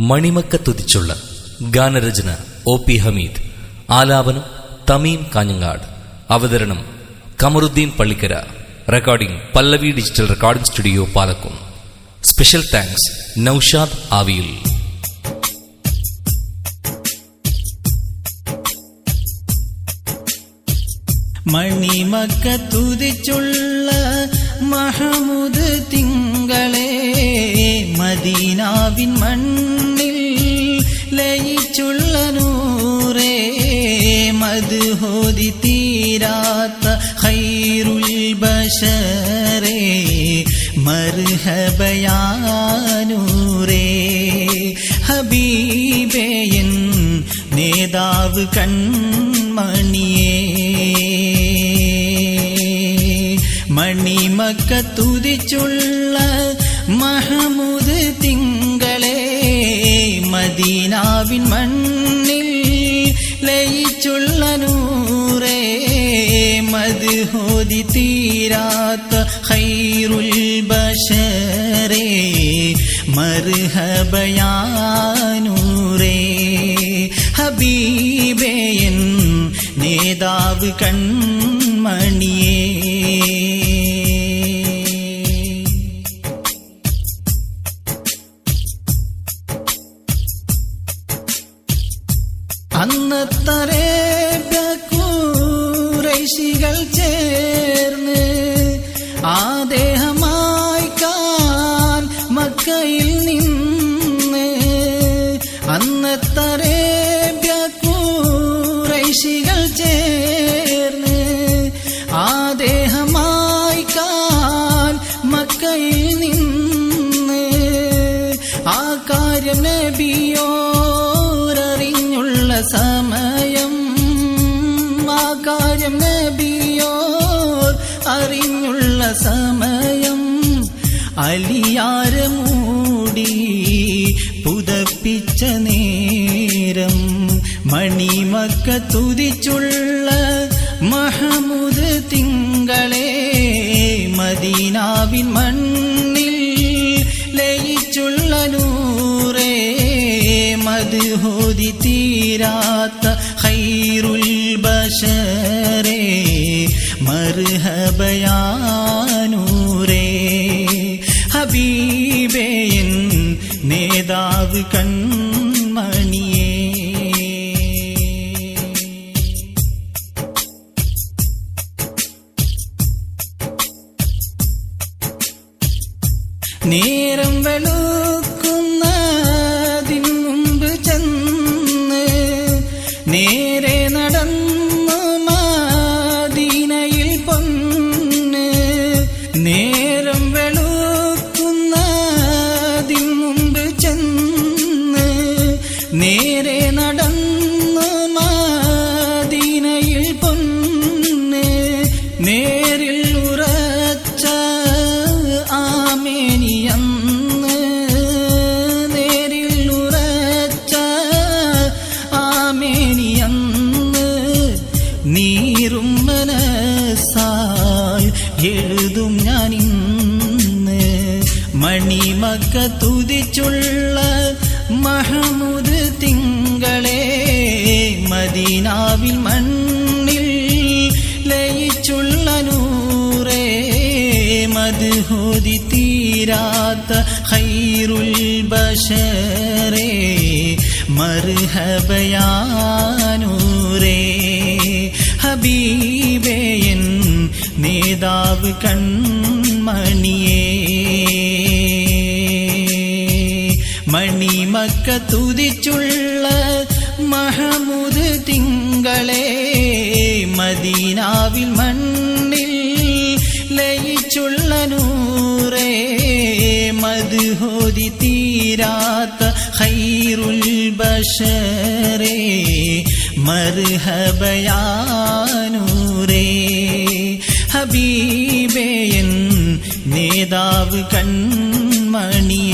മണിമക്ക തുതിച്ചുള്ള ഗാനരചന O P Hameed ആലാപനം തമീം കാഞ്ഞങ്ങാട് അവതരണം Kamaruddin Pallikkara recording Pallavi digital recording studio പാലക്കും. Special thanks Noushad ആവിയിൽ. മണിമക്ക തുതിച്ചുള്ള മഹമുദ് തിങ്കളേ മദീനാവിൻ മണ്ണിൽ മധുഹോതി തീരാത്ത ഹൈറുൽ ബഷറേ മർഹബയാനൂരേ ഹബീബേയൻ നേതാവ് കൺമണിയേ. മണിമക്ക തുതിച്ചുള്ള മഹമുദ് തിങ്കളേ മദീനാവിൻ മണ്ണിൽ മദ്ഹോതി തീരാത്ത ഹൈറുൽ ബഷറേ മർഹബയാനൂരേ ഹബീബേയൻ നേതാവ് കൺമണിയേ. അന്നത്തരേബ്യക്കൂരൈശികൾ ചേർന്ന് ആദേഹമായി കാൻ മക്കയിൽ നിന്ന് അന്നത്തരേബ്യക്കൂരൈശികൾ ചേർന്ന് ആദേഹമായി കാൻ മക്കയിൽ നിന്ന് ആ കാര്യം നബിയോരറിഞ്ഞുള്ള കാര്യം നബിയോർ അറിഞ്ഞുള്ള സമയം അലിയാര മൂടി പുതപ്പിച്ച നേരം മണിമക്ക തുതിച്ചുള്ള മഹമുദ് തിങ്കളെ മദീനാവിൻ മണ്ണിൽ ലയിച്ചുള്ള നൂറേ മദ്ഹോതി തീരാത്ത ഹൈറുൽ ബഷറേ മർഹബയാനൂരേ. ഹബീബേയൻ നേതാവ് കൺമണിയേ. നേരം വെളുക്കുന്നതിന് നേരം വെളുക്കുന്ന മുമ്പ് ചെന്ന് നേരെ നടന്നു മാദീനയിൽ പൊന്ന് നേരിൽ ഉറച്ച ആമേനിയന്ന് നേരിൽ ഉറച്ച ആമേനിയന്ന് നീറും മനസ്സാൽ എഴുതും ഞാൻ ഇന്ന്. മണിമക്ക തുതിച്ചുള്ള മഹമുദ് തിങ്കളെ മദീനാവിൽ മണ്ണിൽ ലയിച്ചുള്ള നൂറേ. മധുഹോതി തീരാത്ത ഹൈറുൽ ബഷറേ. മർഹബയാനൂരേ ഹബീബേയൻ നേതാവ് കൺമണിയേ. മണിമക്ക തുതിച്ചുള്ള മഹമുദ് തിങ്കളെ മദീനാവിൽ മണ്ണിൽ ലയിച്ചുള്ള നൂറേ. മധുഹോതി തീരാത്ത ഹൈറുൽ ബഷറേ. മർഹബയാനൂരേ ഹബീബേയൻ നേതാവ് കൺമണി